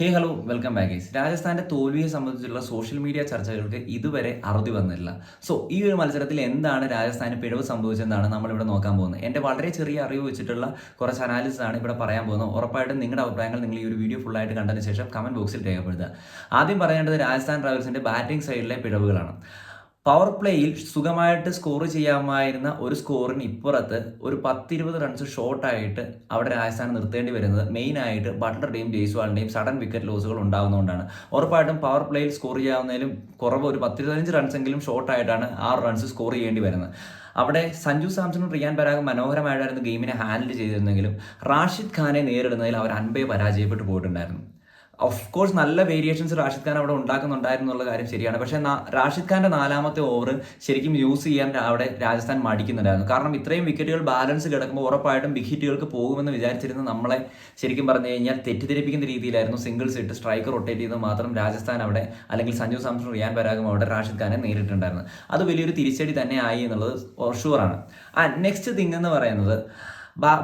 Hey hello welcome back guys രാജസ്ഥാന്റെ തോൽവിയെ സംബന്ധിച്ചുള്ള social media ചർച്ചകൾക്ക് ഇതുവരെ അറുതി വന്നില്ല സോ ഈ ഒരു മത്സരത്തിൽ എന്താണ് രാജസ്ഥാന് പിഴവ് സംഭവിച്ചതെന്നാണ് നമ്മൾ ഇവിടെ നോക്കാൻ പോകുന്നത്. എന്റെ വളരെ ചെറിയ അറിവ് വെച്ചിട്ടുള്ള കുറച്ച് അനാലിസിസ് ആണ് ഇവിടെ പറയാൻ പോകുന്നത്. ഉറപ്പായിട്ടും നിങ്ങളുടെ അഭിപ്രായങ്ങൾ നിങ്ങൾ ഈ ഒരു വീഡിയോ ഫുൾ ആയിട്ട് കണ്ടതിന് ശേഷം കമന്റ് ബോക്സിൽ രേഖപ്പെടുത്തുക. ആദ്യം പറയേണ്ടത് രാജസ്ഥാൻ റോയൽസിന്റെ ബാറ്റിംഗ് സൈഡിലെ പിഴവുകളാണ്. പവർ പ്ലേയിൽ സുഖമായിട്ട് സ്കോർ ചെയ്യാമായിരുന്ന ഒരു സ്കോറിന് ഇപ്പുറത്ത് ഒരു പത്തിരുപത് റൺസ് ഷോർട്ടായിട്ട് അവിടെ രാജസ്ഥാൻ നിർത്തേണ്ടി വരുന്നത് മെയിൻ മെയിനായിട്ട് ബട്ട്ലറുടെയും ജയ്സ്വാളിന്റെയും സഡൻ വിക്കറ്റ് ലോസുകൾ ഉണ്ടാകുന്നതുകൊണ്ടാണ് ഉറപ്പായിട്ടും പവർ പ്ലേയിൽ സ്കോർ ചെയ്യാവുന്നതിലും കുറവ് ഒരു പത്തിരുപത്തഞ്ച് റൺസെങ്കിലും ഷോർട്ടായിട്ടാണ് ആറ് റൺസ് സ്കോർ ചെയ്യേണ്ടി വരുന്നത്. അവിടെ സഞ്ജു സാംസണും റിയാൻ പരാഗും മനോഹരമായിട്ടായിരുന്നു ഗെയിമിനെ ഹാൻഡിൽ ചെയ്തിരുന്നെങ്കിലും റാഷിദ് ഖാനെ നേരിടുന്നതിൽ അവർ അൻപേ പരാജയപ്പെട്ടു പോയിട്ടുണ്ടായിരുന്നു. ഓഫ് കോഴ്സ് നല്ല വേരിയേഷൻസ് റാഷിദ് ഖാൻ അവിടെ ഉണ്ടാക്കുന്നുണ്ടായിരുന്നു എന്നുള്ള കാര്യം ശരിയാണ്. പക്ഷേ റാഷിദ് ഖാന്റെ നാലാമത്തെ ഓവർ ശരിക്കും യൂസ് ചെയ്യാൻ അവിടെ രാജസ്ഥാൻ മടിക്കുന്നുണ്ടായിരുന്നു. കാരണം ഇത്രയും വിക്കറ്റുകൾ ബാലൻസ് കിടക്കുമ്പോൾ ഉറപ്പായിട്ടും ബിഗ് ഹിറ്റുകൾക്ക് പോകുമെന്ന് വിചാരിച്ചിരുന്ന നമ്മളെ ശരിക്കും പറഞ്ഞു കഴിഞ്ഞാൽ തെറ്റിദ്ധരിപ്പിക്കുന്ന രീതിയിലായിരുന്നു സിംഗിൾസ് ഇട്ട് സ്ട്രൈക്ക് റൊട്ടേറ്റ് ചെയ്ത് മാത്രം രാജസ്ഥാൻ അവിടെ അല്ലെങ്കിൽ സഞ്ജു സാംസൺ റിയാൻ പരാഗും അവിടെ റാഷിദ് ഖാനെ നേരിട്ടുണ്ടായിരുന്നു അത് വലിയൊരു തിരിച്ചടി തന്നെ ആയി എന്നുള്ളത് ഷുവറാണ് ആ നെക്സ്റ്റ് തിങ് എന്ന് പറയുന്നത്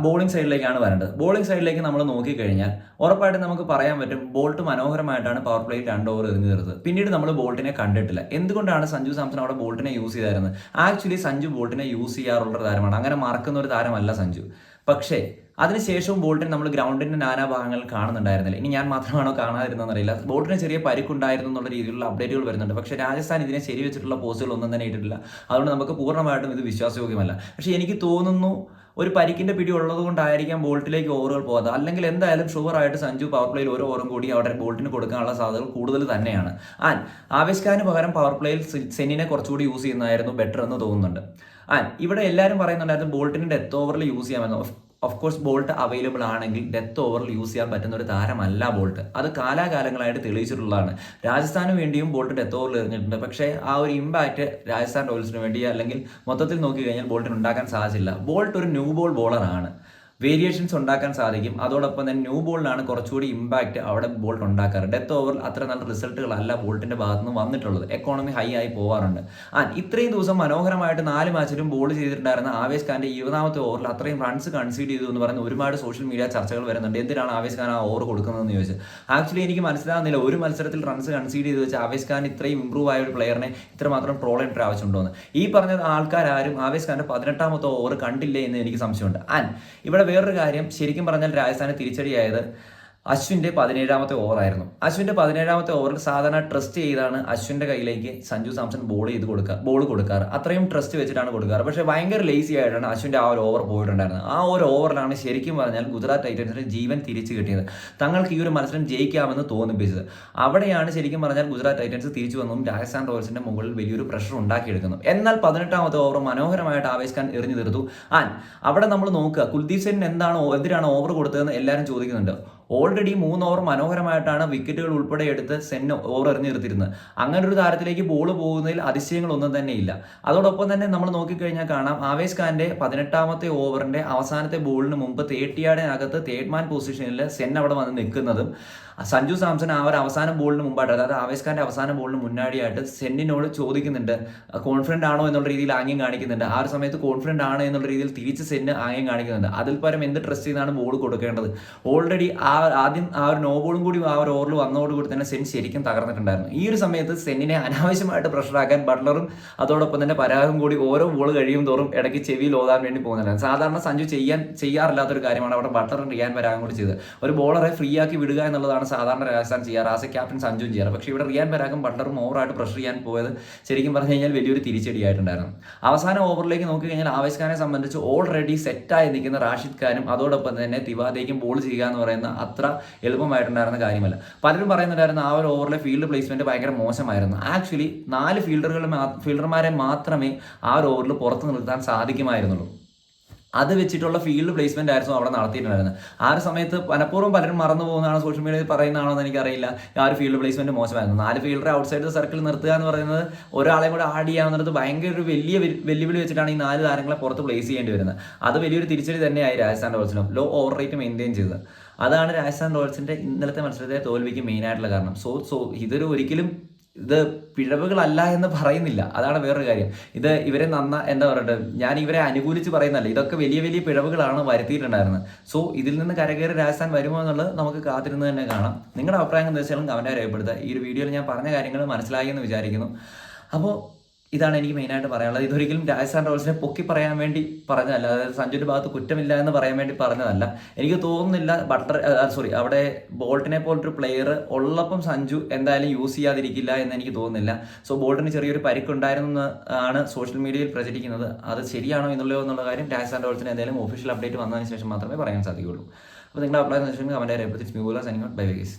ബോളിംഗ് സൈഡിലേക്കാണ് വരേണ്ടത്. ബോളിംഗ് സൈഡിലേക്ക് നമ്മൾ നോക്കിക്കഴിഞ്ഞാൽ ഉറപ്പായിട്ടും നമുക്ക് പറയാൻ പറ്റും ബോൾട്ട് മനോഹരമായിട്ടാണ് പവർ പ്ലേ രണ്ട് ഓവർ എറിഞ്ഞു തീർത്തത്. പിന്നീട് നമ്മൾ ബോൾട്ടിനെ കണ്ടിട്ടില്ല. എന്തുകൊണ്ടാണ് സഞ്ജു സാംസൺ അവിടെ ബോൾട്ടിനെ യൂസ് ചെയ്തായിരുന്നത്? ആക്ച്വലി സഞ്ജു ബോൾട്ടിനെ യൂസ് ചെയ്യാറുള്ള താരമാണ്. അങ്ങനെ മറക്കുന്ന ഒരു താരമല്ല സഞ്ജു. പക്ഷേ അതിനുശേഷവും ബോൾട്ടിനെ നമ്മൾ ഗ്രൗണ്ടിന്റെ നാനാ ഭാഗങ്ങൾ കാണുന്നുണ്ടായിരുന്നില്ല. ഇനി ഞാൻ മാത്രമാണോ കാണാതിരുന്നതെന്നറിയില്ല. ബോൾട്ടിന് ചെറിയ പരിക്കുണ്ടായിരുന്നു എന്നുള്ള രീതിയിലുള്ള അപ്ഡേറ്റുകൾ വരുന്നുണ്ട്. പക്ഷേ രാജസ്ഥാൻ ഇതിനെ ശരിവെച്ചിട്ടുള്ള പോസ്റ്റുകൾ ഒന്നും തന്നെ ഇട്ടിട്ടില്ല. അതുകൊണ്ട് നമുക്ക് പൂർണമായിട്ടും ഇത് വിശ്വാസയോഗ്യമല്ല. പക്ഷേ എനിക്ക് തോന്നുന്നു ഒരു പരിക്കിന്റെ പിടി ഉള്ളത് കൊണ്ടായിരിക്കാം ബോൾട്ടിലേക്ക് ഓവറുകൾ പോകാതെ അല്ലെങ്കിൽ എന്തായാലും ഷുവറായിട്ട് സഞ്ജു പവർ പ്ലേയിൽ ഒരു ഓവറും കൂടി അവിടെ ബോൾട്ടിന് കൊടുക്കാനുള്ള സാധ്യതകൾ കൂടുതൽ തന്നെയാണ്. ആൻഡ് ആവേശ് പകരം പവർ പ്ലേയിൽ സെന്നിനെ കുറച്ചുകൂടി യൂസ് ചെയ്യുന്നതായിരുന്നു ബെറ്റർ എന്ന് തോന്നുന്നുണ്ട്. ആൻഡ് ഇവിടെ എല്ലാവരും പറയുന്നുണ്ടായിരുന്നു ബോൾട്ടിന് ഡെത്ത് ഓവറിൽ യൂസ് ചെയ്യാമെന്ന്. ഓഫ് കോഴ്സ് ബോൾട്ട് അവൈലബിൾ ആണെങ്കിൽ ഡെത്ത് ഓവറിൽ യൂസ് ചെയ്യാൻ പറ്റുന്ന ഒരു താരമല്ല ബോൾട്ട് അത് കാലാകാലങ്ങളായിട്ട് തെളിയിച്ചിട്ടുള്ളതാണ്. രാജസ്ഥാന് വേണ്ടിയും ബോൾട്ട് ഡെത്ത് ഓവറിൽ എറിഞ്ഞിട്ടുണ്ട്. പക്ഷേ ആ ഒരു ഇമ്പാക്റ്റ് രാജസ്ഥാൻ റോയൽസിന് വേണ്ടി അല്ലെങ്കിൽ മൊത്തത്തിൽ നോക്കി കഴിഞ്ഞാൽ ബോൾട്ടിന് ഉണ്ടാക്കാൻ സാധിച്ചില്ല. ബോൾട്ട് ഒരു ന്യൂ ബോൾ ബോളറാണ് വേരിയേഷൻസ് ഉണ്ടാക്കാൻ സാധിക്കും. അതോടൊപ്പം തന്നെ ന്യൂ ബോളിലാണ് കുറച്ചുകൂടി ഇമ്പാക്റ്റ് അവിടെ ബോൾട്ട് ഉണ്ടാക്കാറ്. ഡെത്ത് ഓവറിൽ അത്ര നല്ല റിസൾട്ടുകളല്ല ബോൾട്ടിന്റെ ഭാഗത്ത് നിന്ന് വന്നിട്ടുള്ളത്. എക്കോണമി ഹൈ ആയി പോകാറുണ്ട് ആ ഇത്രയും ദിവസം മനോഹരമായിട്ട് നാല് മാച്ചിലും ബോൾ ചെയ്തിട്ടുണ്ടായിരുന്ന ആവേശ് ഖാന്റെ ഇരുപതാമത്തെ ഓവറിൽ അത്രയും റൺസ് കൺസീഡ് ചെയ്തു എന്ന് പറയുന്ന ഒരുപാട് സോഷ്യൽ മീഡിയ ചർച്ചകൾ വരുന്നുണ്ട്. എന്തിനാണ് ആവേശ് ഖാൻ ആ ഓവർ കൊടുക്കുന്നതെന്ന് ചോദിച്ചു. ആക്ച്വലി എനിക്ക് മനസ്സിലാകുന്നില്ല ഒരു മത്സരത്തിൽ റൺസ് കൺസീഡ് ചെയ്ത് വെച്ച് ആവേശ് ഖാൻ ഇത്രയും ഇമ്പ്രൂവ് ആയ ഒരു പ്ലെയറിനെ ഇത്രമാത്രം ട്രോൾ ചെയ്യേണ്ട ആവശ്യമുണ്ടോ എന്ന് ഈ പറഞ്ഞ ആൾക്കാരും ആവേശ് ഖാന്റെ പതിനെട്ടാമത്തെ ഓവർ കണ്ടില്ലേ എന്ന് എനിക്ക് സംശയമുണ്ട്. ആൻഡ് ഇവിടെ വേറൊരു കാര്യം ശരിക്കും പറഞ്ഞാൽ രാജസ്ഥാന് തിരിച്ചടിയായത് അശ്വിന്റെ പതിനേഴാമത്തെ ഓവറായിരുന്നു അശ്വിന്റെ പതിനേഴാമത്തെ ഓവറിൽ സാധാരണ ട്രസ്റ്റ് ചെയ്താണ് അശ്വിന്റെ കയ്യിലേക്ക് സഞ്ജു സാംസൺ ബോൾ ചെയ്ത് കൊടുക്കുക ബോൾ കൊടുക്കാറ്. അത്രയും ട്രസ്റ്റ് വെച്ചിട്ടാണ് കൊടുക്കാറ്. പക്ഷേ ഭയങ്കര ലേസി ആയിട്ടാണ് അശ്വിന്റെ ആ ഒരു ഓവർ പോയിട്ടുണ്ടായിരുന്നത്. ആ ഒരു ഓവറിലാണ് ശരിക്കും പറഞ്ഞാൽ ഗുജറാത്ത് ടൈറ്റൻസിന് ജീവൻ തിരിച്ചു കിട്ടിയത്. തങ്ങൾക്ക് ഈ ഒരു മത്സരം ജയിക്കാമെന്ന് തോന്നിപ്പിച്ചത്. അവിടെയാണ് ശരിക്കും പറഞ്ഞാൽ ഗുജറാത്ത് ടൈറ്റൻസ് തിരിച്ചു വന്നതും രാജസ്ഥാൻ റോയൽസിന്റെ മുകളിൽ വലിയൊരു പ്രഷർ ഉണ്ടാക്കിയെടുക്കുന്നു എന്നാൽ പതിനെട്ടാമത്തെ ഓവർ മനോഹരമായിട്ട് ആവേശ് ഖാൻ എറിഞ്ഞു തീർത്തു. ആൻ അവിടെ നമ്മൾ നോക്കുക കുൽദീപ് സെൻ എന്താണ് എന്തിനാണ് ഓവർ കൊടുത്തതെന്ന് എല്ലാവരും ചോദിക്കുന്നുണ്ട്. ഓൾറെഡി മൂന്ന് ഓവർ മനോഹരമായിട്ടാണ് വിക്കറ്റുകൾ ഉൾപ്പെടെ എടുത്ത് സെൻ ഓവർ എറിഞ്ഞിരുത്തിരുന്നത് അങ്ങനെ ഒരു താരത്തിലേക്ക് ബോൾ പോകുന്നതിൽ അതിശയങ്ങളൊന്നും തന്നെ ഇല്ല. അതോടൊപ്പം തന്നെ നമ്മൾ നോക്കിക്കഴിഞ്ഞാൽ കാണാം ആവേശ് ഖാന്റെ പതിനെട്ടാമത്തെ ഓവറിന്റെ അവസാനത്തെ ബോളിന് മുമ്പ് തേട്ടിയാടിനകത്ത് തേർഡ് മാൻ പൊസിഷനിൽ സെൻ അവിടെ വന്ന് നിൽക്കുന്നതും സഞ്ജു സാംസൺ ആ ഒരു അവസാന ബോളിന് മുമ്പായിട്ട് അതായത് ആവേശ് ഖാന്റെ അവസാന ബോളിന് മുന്നാടിയായിട്ട് സെന്നിനോട് ചോദിക്കുന്നുണ്ട് കോൺഫിഡന്റ് ആണോ എന്നുള്ള രീതിയിൽ ആംഗ്യം കാണിക്കുന്നുണ്ട്? ആ ഒരു സമയത്ത് കോൺഫിഡന്റ് ആണ് എന്നുള്ള രീതിയിൽ തിരിച്ച് സെന്ന് ആംഗ്യം കാണിക്കുന്നുണ്ട്. അതിൽ പരം എന്ത് ട്രസ്റ്റ് ചെയ്താണ് ബോൾ കൊടുക്കേണ്ടത്? ഓൾറെഡി ആ ആദ്യം ആ ഒരു നോബോളും കൂടി ആ ഒരു ഓവറിൽ വന്നതോടുകൂടി തന്നെ സെൻ ശരിക്കും തകർന്നിട്ടുണ്ടായിരുന്നു. ഈ ഒരു സമയത്ത് സെന്നിനെ അനാവശ്യമായിട്ട് പ്രഷറാക്കാൻ ബട്ട്ലറും അതോടൊപ്പം തന്നെ പരാഗം കൂടി ഓരോ ബോൾ കഴിയും തോറും ഇടയ്ക്ക് ചെവിയിൽ ഓതാൻ വേണ്ടി പോകുന്നുണ്ടായിരുന്നു സാധാരണ സഞ്ജു ചെയ്യാൻ ചെയ്യാറില്ലാത്തൊരു കാര്യമാണ് അവിടെ ബട്ട്ലറും റിയാൻ പരാഗം കൂടി ചെയ്തത്. ഒരു ബോളറെ ഫ്രീ ആക്കി വിടുക എന്നുള്ളതാണ് സാധാരണ രാജസ്ഥാൻ ചെയ്യാറ്. ആസ് എ ക്യാപ്റ്റൻ സഞ്ജുവും ചെയ്യാറ്. പക്ഷേ ഇവിടെ റിയാൻ പരാഗും ബട്ട്ലറും ഓവറായിട്ട് പ്രഷർ ചെയ്യാൻ പോയത് ശരിക്കും പറഞ്ഞു കഴിഞ്ഞാൽ വലിയൊരു തിരിച്ചടിയായിട്ടുണ്ടായിരുന്നു. അവസാന ഓവറിലേക്ക് നോക്കി കഴിഞ്ഞാൽ ആവേശ് സംബന്ധിച്ച് ഓൾറെഡി സെറ്റായി നിൽക്കുന്ന റാഷിദ് ഖാനും അതോടൊപ്പം തന്നെ തിവാദേക്കും ബോൾ ചെയ്യുക എന്ന് പറയുന്ന അത്ര എളുപ്പമായിട്ടുണ്ടായിരുന്ന കാര്യമല്ല. പലരും പറയുന്നുണ്ടായിരുന്നു ആ ഒരു ഓവറിലെ ഫീൽഡ് പ്ലേസ്മെന്റ് ഭയങ്കര മോശമായിരുന്നു. ആക്ച്വലി നാല് ഫീൽഡറുകൾ ഫീൽഡർമാരെ മാത്രമേ ആ ഒരു ഓവറിൽ പുറത്ത് നിർത്താൻ സാധിക്കുമായിരുന്നുള്ളൂ. അത് വെച്ചിട്ടുള്ള ഫീൽഡ് പ്ലേസ്മെന്റ് ആയിരുന്നു അവിടെ നടത്തിയിട്ടുണ്ടായിരുന്നത്. ആ ഒരു സമയത്ത് പലപ്പോഴും പലരും മറന്നു പോകുന്നതാണ് സോഷ്യൽ മീഡിയയിൽ പറയുന്നതാണോ എന്ന് എനിക്കറിയില്ല. ആ ഒരു ഫീൽഡ് പ്ലേസ്മെന്റ് മോശമായിരുന്നു. നാല് ഫീൽഡറെ ഔട്ട്സൈഡ് സർക്കിൾ നിർത്തുക എന്ന് പറയുന്നത് ഒരാളെ കൂടെ ആഡ് ചെയ്യാവുന്നത് ഭയങ്കര ഒരു വലിയ വെല്ലുവിളി വെച്ചിട്ടാണ് ഈ നാല് താരങ്ങളെ പുറത്ത് പ്ലേസ് ചെയ്യേണ്ടി വരുന്നത്. അത് വലിയൊരു തിരിച്ചടി തന്നെയായി രാജസ്ഥാൻ റോയൽസിനും ലോ ഓവർ റേറ്റ് മെയിന്റെയിൻ ചെയ്തത്. അതാണ് രാജസ്ഥാൻ റോയൽസിന്റെ ഇന്നലത്തെ മത്സരത്തെ തോൽവിക്ക് മെയിൻ ആയിട്ടുള്ള കാരണം. സോ സോ ഇതൊരു ഒരിക്കലും ഇത് പിഴവുകളല്ല എന്ന് പറയുന്നില്ല. അതാണ് വേറൊരു കാര്യം. ഇത് ഇവരെ നന്ന എന്താ പറയട്ടെ ഞാൻ ഇവരെ അനുകൂലിച്ച് പറയുന്നല്ല ഇതൊക്കെ വലിയ വലിയ പിഴവുകളാണ് വരുത്തിയിട്ടുണ്ടായിരുന്നത്. സോ ഇതിൽ നിന്ന് കരകയറി രാജസ്ഥാൻ വരുമോ എന്നുള്ളത് നമുക്ക് കാത്തിരുന്ന് തന്നെ കാണാം. നിങ്ങളുടെ അഭിപ്രായങ്ങൾ വെച്ചാലും കമന്റായി രേഖപ്പെടുത്തുക. ഈ ഒരു വീഡിയോയിൽ ഞാൻ പറഞ്ഞ കാര്യങ്ങൾ മനസ്സിലായി എന്ന് വിചാരിക്കുന്നു. അപ്പോൾ ഇതാണ് എനിക്ക് മെയിനായിട്ട് പറയാനുള്ളത്. ഇതൊരിക്കലും രാജസ്ഥാൻ റോയൽസിനെ പൊക്കി പറയാൻ വേണ്ടി പറഞ്ഞതല്ല. അതായത് സഞ്ജുവിന്റെ ഭാഗത്ത് കുറ്റമില്ല എന്ന് പറയാൻ വേണ്ടി പറഞ്ഞതല്ല. എനിക്ക് തോന്നുന്നില്ല ബട്ടർ സോറി അവിടെ ബോൾട്ടിനെ പോലൊരു പ്ലെയർ ഉള്ളപ്പം സഞ്ജു എന്തായാലും യൂസ് ചെയ്യാതിരിക്കില്ല എന്ന് എനിക്ക് തോന്നുന്നില്ല. സോ ബോൾട്ടിന് ചെറിയൊരു പരിക്കുണ്ടായിരുന്നു ആണ് സോഷ്യൽ മീഡിയയിൽ പ്രചരിക്കുന്നത്. അത് ശരിയാണോ എന്നുള്ളോ എന്നുള്ള കാര്യം രാജസ്ഥാൻ റോയൽസിന് എന്തായാലും ഒഫീഷ്യൽ അപ്ഡേറ്റ് വന്നതിന് ശേഷം മാത്രമേ പറയാൻ സാധിക്കുള്ളൂ അപ്പോൾ നിങ്ങളുടെ അപ്ലൈ എന്ന് സ്മീബുല സൈനിങ് ഔട്ട് ബൈ വേഗീസ്